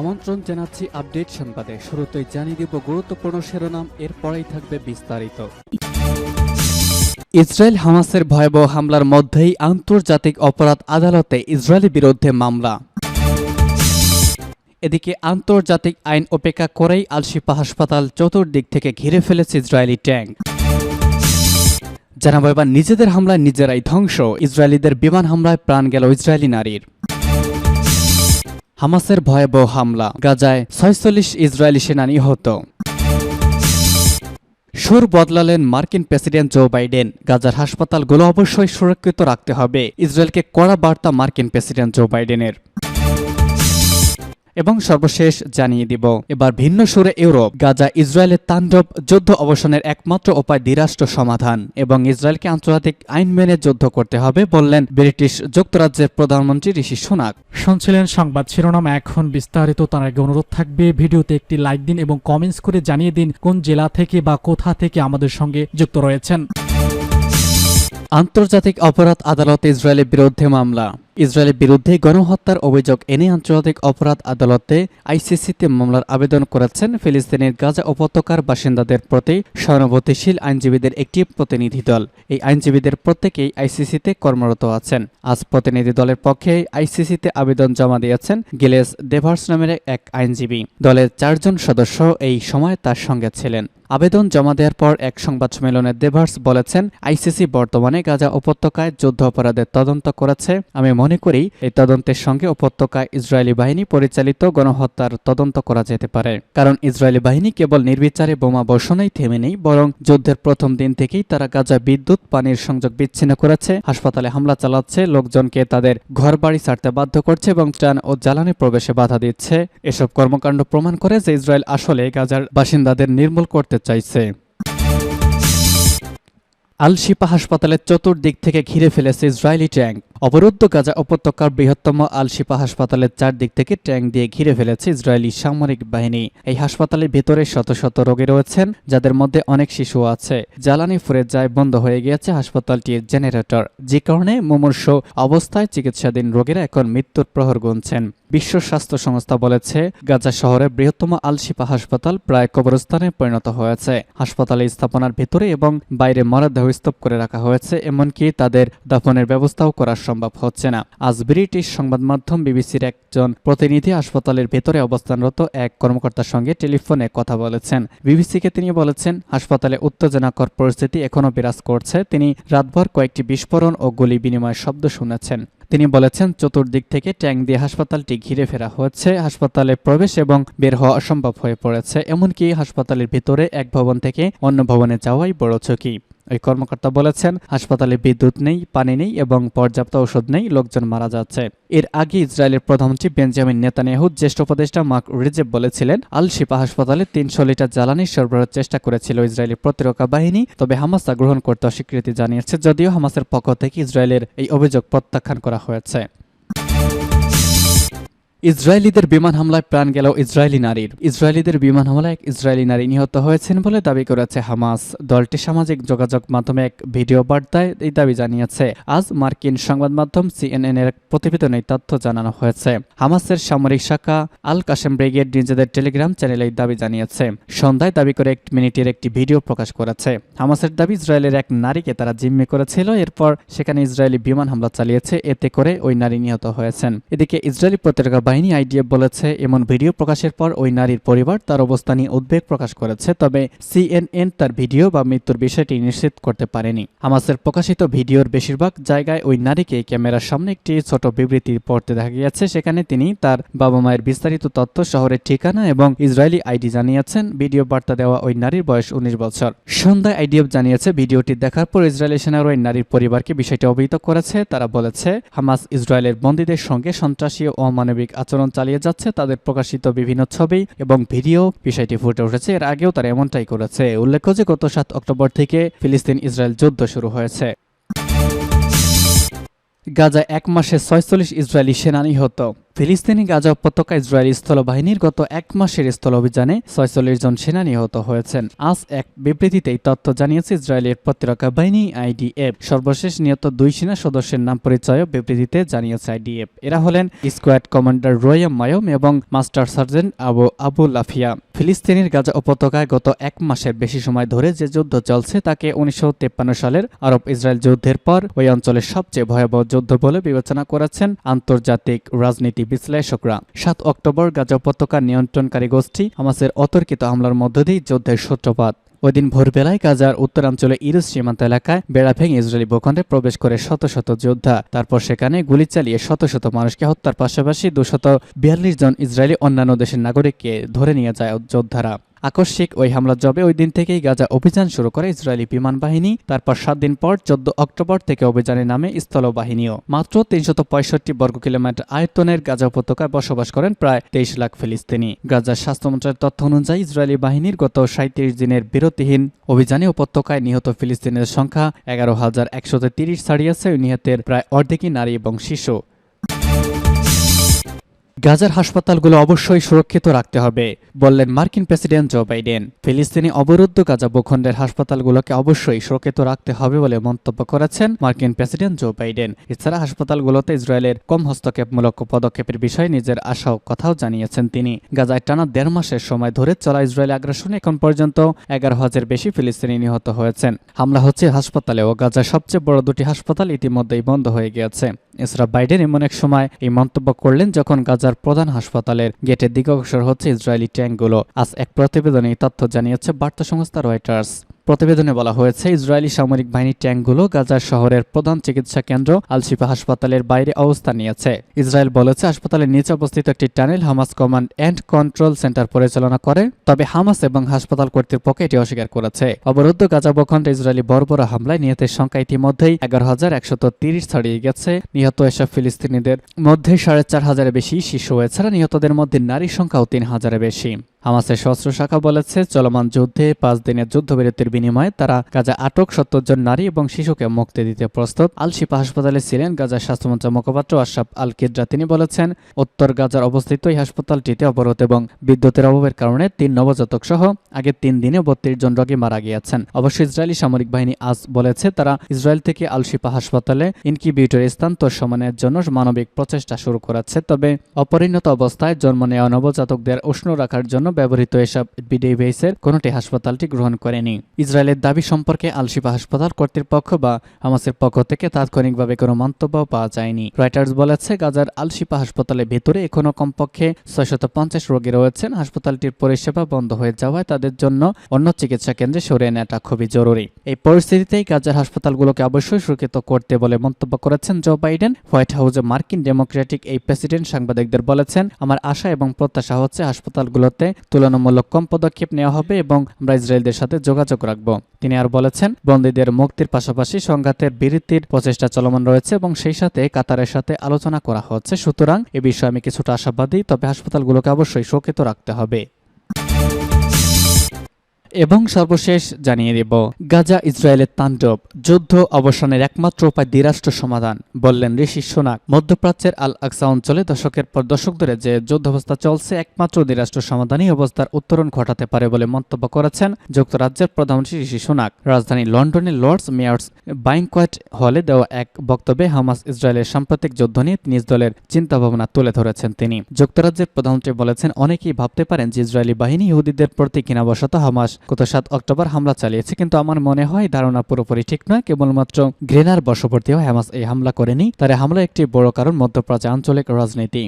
আমন্ত্রণ জানাচ্ছি আপডেট সংবাদে। শুরুতেই জানিয়ে দিব গুরুত্বপূর্ণ শিরোনাম, এরপরেই থাকবে বিস্তারিত। ইসরায়েল হামাসের ভয়াবহ হামলার মধ্যেই আন্তর্জাতিক অপরাধ আদালতে ইসরায়েলি বিরুদ্ধে মামলা। এদিকে আন্তর্জাতিক আইন উপেক্ষা করেই আলশিফা হাসপাতাল চতুর্দিক থেকে ঘিরে ফেলেছে ইসরায়েলি ট্যাঙ্ক। জানাব এবার নিজেদের হামলায় নিজেরাই ধ্বংস, ইসরায়েলিদের বিমান হামলায় প্রাণ গেল ইসরায়েলি নারীর। হামাসের ভয়াবহ হামলা। গাজায় ছয়চল্লিশ ইসরায়েলি সেনা নিহত। সুর বদলালেন মার্কিন প্রেসিডেন্ট জো বাইডেন। গাজার হাসপাতালগুলো অবশ্যই সুরক্ষিত রাখতে হবে। ইসরায়েলকে কড়া বার্তা মার্কিন প্রেসিডেন্ট জো বাইডেনের। এবং সর্বশেষ জানিয়ে দিব। এবার ভিন্ন সুরে ইউরোপ গাজা ইসরায়েলের তাণ্ডব যুদ্ধ অবসানের একমাত্র উপায় দ্বিরাষ্ট্র সমাধান এবং ইসরায়েলকে আন্তর্জাতিক আইন মেনে যুদ্ধ করতে হবে বললেন ব্রিটিশ যুক্তরাজ্যের প্রধানমন্ত্রী ঋষি সুনাক। শুনছিলেন সংবাদ শিরোনাম এখন বিস্তারিত তার আগে অনুরোধ থাকবে ভিডিওতে একটি লাইক দিন এবং কমেন্টস করে জানিয়ে দিন কোন জেলা থেকে বা কোথা থেকে আমাদের সঙ্গে যুক্ত রয়েছেন। আন্তর্জাতিক অপরাধ আদালতে ইসরায়েলের বিরুদ্ধে মামলা। ইসরায়েলের বিরুদ্ধে গণহত্যার অভিযোগ এনে আন্তর্জাতিক অপরাধ আদালতে আইসিসিতে মামলার আবেদন করেছেন ফিলিস্তিনের গাজা উপত্যকার বাসিন্দাদের প্রতি সহানুভূতিশীল আইনজীবীদের একটি প্রতিনিধি দল। এই আইনজীবীদের প্রত্যেকেই আইসিসিতে কর্মরত আছেন। আজ প্রতিনিধি দলের পক্ষে আইসিসিতে আবেদন জমা দিয়েছেন গিলেস ডেভার্স নামের এক আইনজীবী। দলের চারজন সদস্য এই সময় তার সঙ্গে ছিলেন। আবেদন জমা দেওয়ার পর এক সংবাদ সম্মেলনে দেভার্স বলেছেন, আইসিসি বর্তমানে গাজা উপত্যকায় যুদ্ধ অপরাধের তদন্ত করেছে। আমি মনে করি এই তদন্তের সঙ্গে উপত্যকায় ইসরায়েলি বাহিনী পরিচালিত গণহত্যার তদন্ত করা যেতে পারে। কারণ ইসরায়েলি বাহিনী কেবল নির্বিচারে বোমা বর্ষণেই থেমে নেই, বরং যুদ্ধের প্রথম দিন থেকেই তারা গাজা বিদ্যুৎ, পানির সংযোগ বিচ্ছিন্ন করেছে, হাসপাতালে হামলা চালাচ্ছে, লোকজনকে তাদের ঘরবাড়ি ছাড়তে বাধ্য করছে এবং ত্রাণ ও জ্বালানি প্রবেশে বাধা দিচ্ছে। এসব কর্মকাণ্ড প্রমাণ করে যে ইসরায়েল আসলে গাজার বাসিন্দাদের নির্মূল করতে চাইছে। আল শিপা হাসপাতালের চতুর্দিক থেকে ঘিরে ফেলেছে ইসরায়েলি ট্যাঙ্ক। অবরুদ্ধ গাজা উপত্যকার বৃহত্তম আল শিপা হাসপাতালের চারদিক থেকে ট্যাঙ্ক দিয়ে ঘিরে ফেলেছে ইসরায়েলি সামরিক বাহিনী। এই হাসপাতালের ভেতরে শত শত রোগী রয়েছেন, যাদের মধ্যে অনেক শিশু আছে। জ্বালানি ফুরে যায়, বন্ধ হয়ে গিয়েছে হাসপাতালটির জেনারেটর। যে কারণে মুমূর্ষ অবস্থায় চিকিৎসাধীন রোগীরা এখন মৃত্যুর প্রহর গুনছেন। বিশ্ব স্বাস্থ্য সংস্থা বলেছে, গাজা শহরের বৃহত্তম আল শিপা হাসপাতাল প্রায় কবরস্থানে পরিণত হয়েছে। হাসপাতালে স্থাপনার ভেতরে এবং বাইরে মরদেহ স্তূপ করে রাখা হয়েছে, এমনকি তাদের দাফনের ব্যবস্থাও করা সম্ভব হচ্ছে না। আজ ব্রিটিশ সংবাদ মাধ্যম বিবিসির একজন প্রতিনিধি হাসপাতালের ভেতরে অবস্থানরত এক কর্মকর্তার সঙ্গে টেলিফোনে কথা বলেছেন। বিবিসিকে তিনি বলেছেন, হাসপাতালে উত্তেজনাকর পরিস্থিতি এখনও বিরাজ করছে। তিনি রাতভর কয়েকটি বিস্ফোরণ ও গুলি বিনিময় শব্দ শুনেছেন। তিনি বলেছেন, চতুর্দিক থেকে ট্যাঙ্ক দিয়ে হাসপাতালটি ঘিরে ফেরা হচ্ছে হাসপাতালে প্রবেশ এবং বের হওয়া অসম্ভব হয়ে পড়েছে। এমনকি হাসপাতালের ভিতরে এক ভবন থেকে অন্য ভবনে যাওয়াই বড় ঝুঁকি। ওই কর্মকর্তা বলেছেন, হাসপাতালে বিদ্যুৎ নেই, পানি নেই এবং পর্যাপ্ত ঔষধ নেই, লোকজন মারা যাচ্ছে। এর আগে ইসরায়েলের প্রধানমন্ত্রী বেঞ্জামিন নেতানিয়াহু, জ্যেষ্ঠ উপদেষ্টা মার্ক রিজেব বলেছিলেন আল শিপা হাসপাতালে তিনশো লিটার জ্বালানি সরবরাহের চেষ্টা করেছিল ইসরায়েলি প্রতিরক্ষা বাহিনী, তবে হামাস তা গ্রহণ করতে অস্বীকৃতি জানিয়েছে, যদিও হামাসের পক্ষ থেকে ইসরায়েলের এই অভিযোগ প্রত্যাখ্যান করা হয়েছে। ইসরায়েলিদের বিমান হামলায় প্রাণ গেল ইসরায়েলি নারীর। ইসরায়েলিদের বিমান হামলায় এক ইসরায়েলি নারী নিহত হয়েছেন বলে দাবি করেছে হামাস। দলটি সামাজিক যোগাযোগ মাধ্যমে এক ভিডিও বার্তায় এই দাবি জানিয়েছে। আজ মার্কিন সংবাদ মাধ্যম সিএনএন এর প্রতিবেদনে তথ্য জানানো হয়েছে। হামাসের সামরিক শাখা আল কাশেম ব্রিগেড নিজেদের টেলিগ্রাম চ্যানেলে এই দাবি জানিয়েছে। সন্ধ্যায় দাবি করে এক মিনিটের একটি ভিডিও প্রকাশ করেছে। হামাসের দাবি, ইসরায়েলের এক নারীকে তারা জিম্মি করেছিল। এরপর সেখানে ইসরায়েলি বিমান হামলা চালিয়েছে। এতে করে ওই নারী নিহত হয়েছেন। এদিকে ইসরায়েলি প্রতিরক্ষা বাহিনী আইডিএফ বলেছে, এমন ভিডিও প্রকাশের পর ওই নারীর পরিবার তার অবস্থা নিয়ে উদ্বেগ প্রকাশ করেছে, তবে সিএনএন তার ভিডিও বা মৃত্যুর বিষয়টি নিশ্চিত করতে পারেনি। হামাসের প্রকাশিত ভিডিওর বেশিরভাগ জায়গায় ওই নারীকে ক্যামেরার সামনে একটি ছোট বিবৃতি পড়তে দেখা গিয়েছে, সেখানে তিনি তার বাবা মায়ের বিস্তারিত তথ্য, শহরের ঠিকানা এবং ইসরায়েলি আইডি জানিয়েছেন। ভিডিও বার্তা দেওয়া ওই নারীর বয়স উনিশ বছর। সন্ধ্যায় আইডিএফ জানিয়েছে, ভিডিওটি দেখার পর ইসরায়েলি সেনার ওই নারীর পরিবারকে বিষয়টি অবহিত করেছে। তারা বলেছে, হামাস ইসরায়েলের বন্দীদের সঙ্গে সন্ত্রাসী ও অমানবিক আচরণ চালিয়ে যাচ্ছে, তাদের প্রকাশিত বিভিন্ন ছবি এবং ভিডিও বিষয়টি ফুটে উঠেছে। এর আগেও তারা এমনটাই করেছে। উল্লেখ্য যে গত সাত অক্টোবর থেকে ফিলিস্তিন ইসরায়েল যুদ্ধ শুরু হয়েছে। গাজা এক মাসে ছয়চল্লিশ ইসরায়েলি সেনা নিহত। ফিলিস্তিনি গাজা উপত্যকা ইসরায়েলি স্থলবাহিনীর গত এক মাসের স্থল অভিযানে ছয়চল্লিশ জন সেনা নিহত হয়েছেন। আজ এক বিবৃতিতে এই তথ্য জানিয়েছে ইসরায়েলের প্রতিরক্ষা বাহিনী আইডিএফ। সর্বশেষ নিহত দুই সেনা সদস্যের নাম পরিচয় বিবৃতিতে জানিয়েছে আইডিএফ। এরা হলেন স্কোয়াড কমান্ডার রোয়াম মায়ম এবং মাস্টার সার্জেন্ট আবু আবু লাফিয়া ফিলিস্তিনের গাজা উপত্যকায় গত এক মাসের বেশি সময় ধরে যে যুদ্ধ চলছে তাকে উনিশশো সালের আরব ইসরায়েল যুদ্ধের পর ওই অঞ্চলের সবচেয়ে ভয়াবহ যুদ্ধ বলে বিবেচনা করেছেন আন্তর্জাতিক রাজনীতি বিশ্লেষকরা। সাত অক্টোবর গাজা উপত্যকার নিয়ন্ত্রণকারী গোষ্ঠী হামাসের অতর্কিত হামলার মধ্য দিয়ে যুদ্ধের সূত্রপাত। ওই দিন ভোরবেলায় গাজার উত্তরাঞ্চলে ইরুজ সীমান্ত এলাকায় বেড়া ভেঙে ইসরায়েলি ভূখণ্ডে প্রবেশ করে শত শত যোদ্ধা। তারপর সেখানে গুলি চালিয়ে শত শত মানুষকে হত্যার পাশাপাশি দুশত বিয়াল্লিশ জন ইসরায়েলি অন্যান্য দেশের নাগরিককে ধরে নিয়ে যায় যোদ্ধারা। আকস্মিক ওই হামলা জবে ওই দিন থেকেই গাজা অভিযান শুরু করে ইসরায়েলি বিমান বাহিনী। তারপর সাত দিন পর চোদ্দ অক্টোবর থেকে অভিযানের নামে স্থলবাহিনীও। মাত্র তিনশত পঁয়ষট্টি বর্গ কিলোমিটার আয়তনের গাজা উপত্যকায় বসবাস করেন প্রায় তেইশ লাখ ফিলিস্তিনি। গাজার স্বাস্থ্য মন্ত্রণালয়ের তথ্য অনুযায়ী ইসরায়েলি বাহিনীর গত সাঁত্রিশ দিনের বিরতিহীন অভিযানে উপত্যকায় নিহত ফিলিস্তিনের সংখ্যা এগারো হাজার একশত তিরিশ ছাড়িয়েছে। নিহতের প্রায় অর্ধেকই নারী এবং শিশু। গাজার হাসপাতালগুলো অবশ্যই সুরক্ষিত রাখতে হবে, বললেন মার্কিন প্রেসিডেন্ট জো বাইডেন। ফিলিস্তিনি অবরুদ্ধ গাজা ভূখণ্ডের হাসপাতালগুলোকে অবশ্যই সুরক্ষিত রাখতে হবে বলে মন্তব্য করেছেন মার্কিন প্রেসিডেন্ট জো বাইডেন। এছাড়া হাসপাতালগুলোতে ইসরায়েলের কম হস্তক্ষেপমূলক পদক্ষেপের বিষয়ে নিজের আশাও কথাও জানিয়েছেন তিনি। গাজায় টানা দেড় মাসের সময় ধরে চলা ইসরায়েলি আগ্রাসনে এখন পর্যন্ত এগারো হাজার বেশি ফিলিস্তিনি নিহত হয়েছেন। হামলা হচ্ছে হাসপাতালে ও গাজার সবচেয়ে বড় দুটি হাসপাতাল ইতিমধ্যেই বন্ধ হয়ে গিয়েছে। এছাড়া বাইডেন এমন এক সময় এই মন্তব্য করলেন যখন গাজার প্রধান হাসপাতালের গেটের দিকে অগ্রসর হচ্ছে ইসরায়েলি ট্যাঙ্কগুলো। আজ এক প্রতিবেদনে এই তথ্য জানিয়েছে বার্তা সংস্থা রয়টার্স। প্রতিবেদনে বলা হয়েছে, ইসরায়েলি সামরিক বাহিনী ট্যাঙ্কগুলো গাজার শহরের প্রধান চিকিৎসা কেন্দ্র আলশিফা হাসপাতালের বাইরে অবস্থান নিয়েছে। ইসরায়েল বলেছে, হাসপাতালের নিচে অবস্থিত একটি tunnel Hamas command and control centre পরিচালনা করে, তবে হামাস এবং হাসপাতাল কর্তৃপক্ষ এটি অস্বীকার করেছে। অবরুদ্ধ গাজা ভূখণ্ডে ইসরায়েলি বর্বরা হামলায় নিহতের সংখ্যা ইতিমধ্যেই এগারো হাজার একশত তিরিশ ছাড়িয়ে গেছে। নিহত এসব ফিলিস্তিনিদের মধ্যে সাড়ে চার হাজারের বেশি শিশু এছাড়া নিহতদের মধ্যে নারীর সংখ্যাও তিন হাজারের বেশি। হামাসের সশস্ত্র শাখা বলেছে, চলমান যুদ্ধে পাঁচ দিনের যুদ্ধবিরতির বিনিময়ে তারা গাজা আটক সত্তর জন নারী এবং শিশুকে মুক্তি দিতে প্রস্তুত। আল শিফা হাসপাতালে ছিলেন গাজার স্বাস্থ্যমন্ত্রী মুখপাত্র আশরাফ আল কিদ্রা তিনি বলেছেন, উত্তর গাজার অবস্থিত এই হাসপাতালটিতে অবরোধ এবং বিদ্যুতের অভাবের কারণে তিন নবজাতক সহ আগের তিন দিনে বত্রিশ জন রোগী মারা গিয়েছেন। অবশ্য ইসরায়েলি সামরিক বাহিনী আজ বলেছে, তারা ইসরায়েল থেকে আল শিফা হাসপাতালে ইনকিউবেটর স্থানান্তর সমানের জন্য মানবিক প্রচেষ্টা শুরু করেছে। তবে অপরিণত অবস্থায় জন্ম নেওয়া নবজাতকদের উষ্ণ রাখার জন্য ব্যবহৃত এসব বিডিভিএসের কোনোটি হাসপাতালটি গ্রহণ করেনি। ইসরায়েলের দাবি সম্পর্কে আলশিফা হাসপাতাল কর্তৃপক্ষ বা হামাসের পক্ষ থেকে তাৎক্ষণিকভাবে কোনো মন্তব্য পাওয়া যায়নি। রয়টার্স বলেছে, গাজার আলশিফা হাসপাতালের ভেতরে এখনও কমপক্ষে ছয়শত পঞ্চাশ রোগী রয়েছেন। হাসপাতালটির পরিষেবা বন্ধ হয়ে যাওয়ায় তাদের জন্য অন্য চিকিৎসা কেন্দ্রে সরিয়ে নেওয়াটা খুবই জরুরি। এই পরিস্থিতিতেই গাজার হাসপাতালগুলোকে অবশ্যই সুরক্ষিত করতে বলে মন্তব্য করেছেন জো বাইডেন। হোয়াইট হাউসে মার্কিন ডেমোক্রেটিক এই প্রেসিডেন্ট সাংবাদিকদের বলেছেন, আমার আশা এবং প্রত্যাশা হচ্ছে হাসপাতালগুলোতে তুলনামূলক কম পদক্ষেপ নেওয়া হবে এবং আমরা ইসরায়েলদের সাথে যোগাযোগ রাখব। তিনি আর বলেছেন, বন্দীদের মুক্তির পাশাপাশি সংঘাতের বিরতির প্রচেষ্টা চলমান রয়েছে এবং সেই সাথে কাতারের সাথে আলোচনা করা হচ্ছে। সুতরাং এ বিষয়ে আমি কিছুটা আশাবাদী, তবে হাসপাতালগুলোকে অবশ্যই সুরক্ষিত রাখতে হবে। এবং সর্বশেষ জানিয়ে দেব, গাজা ইসরায়েলের তাণ্ডব যুদ্ধ অবসানের একমাত্র উপায় দ্বিরাষ্ট্র সমাধান, বললেন ঋষি সোনাক। মধ্যপ্রাচ্যের আল আকসা অঞ্চলে দশকের পর দশক ধরে যে যুদ্ধাবস্থা চলছে, একমাত্র দ্বিরাষ্ট্র সমাধানই অবস্থার উত্তরণ ঘটাতে পারে বলে মন্তব্য করেছেন যুক্তরাজ্যের প্রধানমন্ত্রী ঋষি সোনাক। রাজধানী লন্ডনের লর্ডস মেয়ার্স বাইংকোয়েট হলে দেওয়া এক বক্তব্যে হামাস ইসরায়েলের সাম্প্রতিক যুদ্ধ নিয়ে নিজ দলের চিন্তাভাবনা তুলে ধরেছেন তিনি। যুক্তরাজ্যের প্রধানমন্ত্রী বলেছেন, অনেকেই ভাবতে পারেন যে ইসরায়েলি বাহিনী ইহুদিদের প্রতি ঘৃণাবশত হামাস গত সাত অক্টোবর হামলা চালিয়েছে, কিন্তু আমার মনে হয় ধারণা পুরোপুরি ঠিক নয়। কেবলমাত্র গ্রেনার বশবর্তী হ্যামাস এই হামলা করেনি। তার হামলা একটি বড় কারণ মধ্যপ্রাচ্য আঞ্চলিক রাজনীতি।